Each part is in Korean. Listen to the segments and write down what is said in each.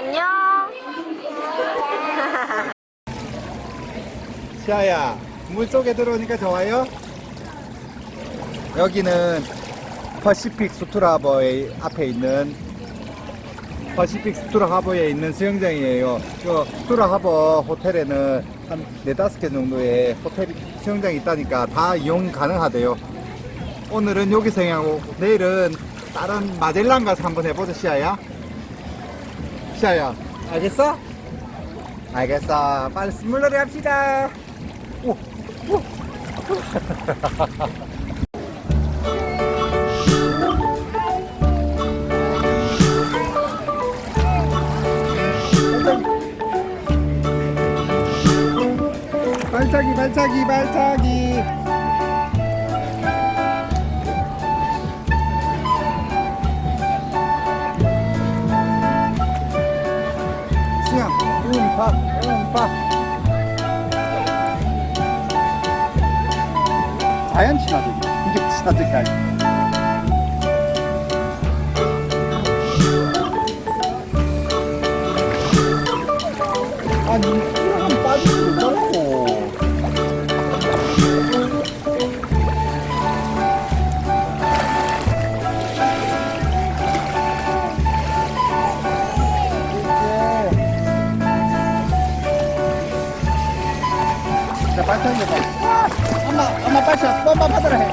안녕. 시아야, 물 속에 들어오니까 좋아요? 여기는 퍼시픽 스투라버의 앞에 있는 퍼시픽 스투라하버에 있는 수영장이에요. 그 스투라하버 호텔에는 한 네다섯 개 정도의 호텔 수영장이 있다니까 다 이용 가능하대요. 오늘은 여기서 하고 내일은 다른 마젤란 가서 한번 해보자, 시아야. 시아야, 알겠어? 알겠어. 빨리 스물러리 합시다. 오, 오. 발차기, 발차기, 발차기. 음파. 자연 친화적이 이게 자, 발차기 해봐. 엄마, 엄마 빨리 와. 엄마 받으라 해.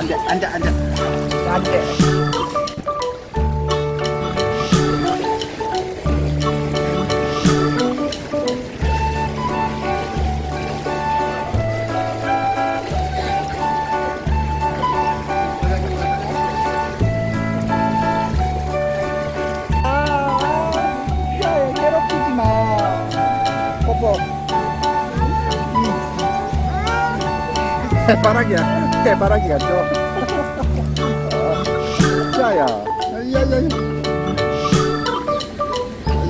앉아, 앉아, 앉아. 앉아. 해바라기야. 해바라기가 좋아. 어, 야야. 야야야.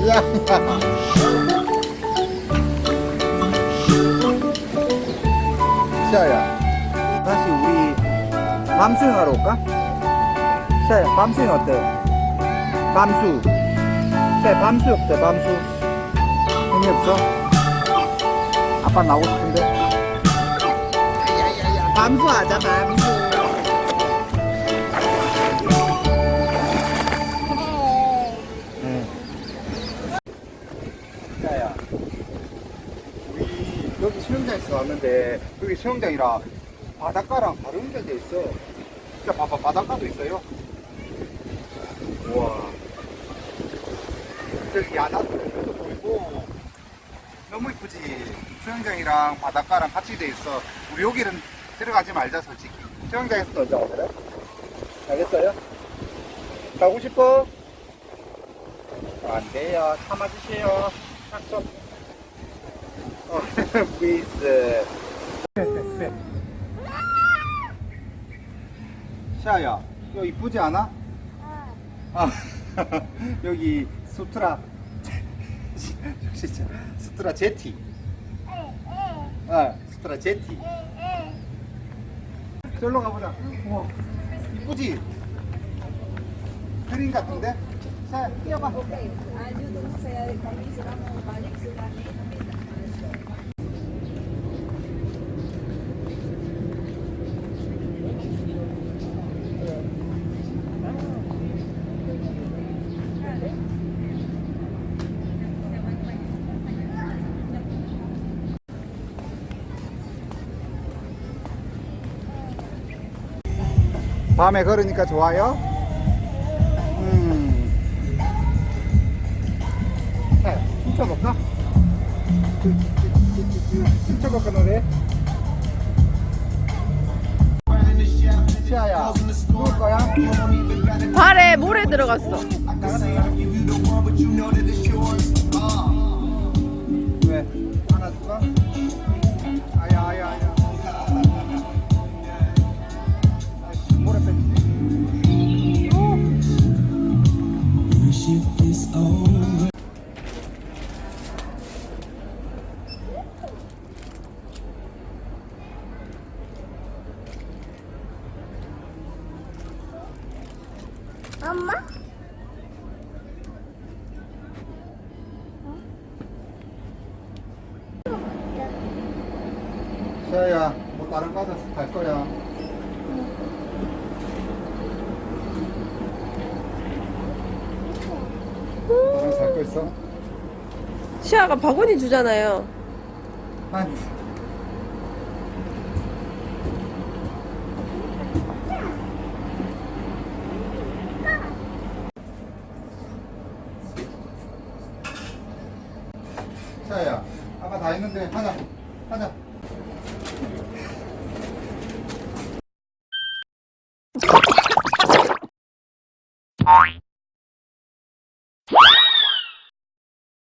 야야. 샤야. 다시 우리 밤수영 하러 올까? 샤야, 밤수영 어때? 밤수. 네, 밤수 없대, 밤수. 힘이 없어? 아빠 나오고 싶은데? 야야야, 밤수 하자, 밤수. 네. 야야, 우리 여기 수영장에서 왔는데, 여기 수영장이라 바닷가랑 바로 연결돼 있어. 야, 봐봐, 바닷가도 있어요. 우와. 저기 야자들도 보이고 너무 이쁘지 수영장이랑 바닷가랑 같이 돼 있어 우리 여기는 들어가지 말자 솔직히. 수영장에서 놀자 오늘은. 알겠어요? 가고 싶어? 안 돼요. 참아주세요. 약속 어, please 샤야 이거 이쁘지 않아? 아, 여기 수트라. 진짜 수트라 제티. 아 수트라 제티 저기로 가보자. 우와 이쁘지? 그림 같은데? 자 뛰어봐 밤에 걸으니까 좋아요? 음. 자, 춤춰볼까? 춤춰볼까, 노래? 시아야, 누울 거야? 발에 모래 들어갔어. 왜? 하나 줄까? 엄마? 시아야, 뭐 다른 가서 갈 거야. 다른 살거 있어? 시아가 바구니 주잖아요. 아니. 시아야, 아까 다 했는데 하자, 하자.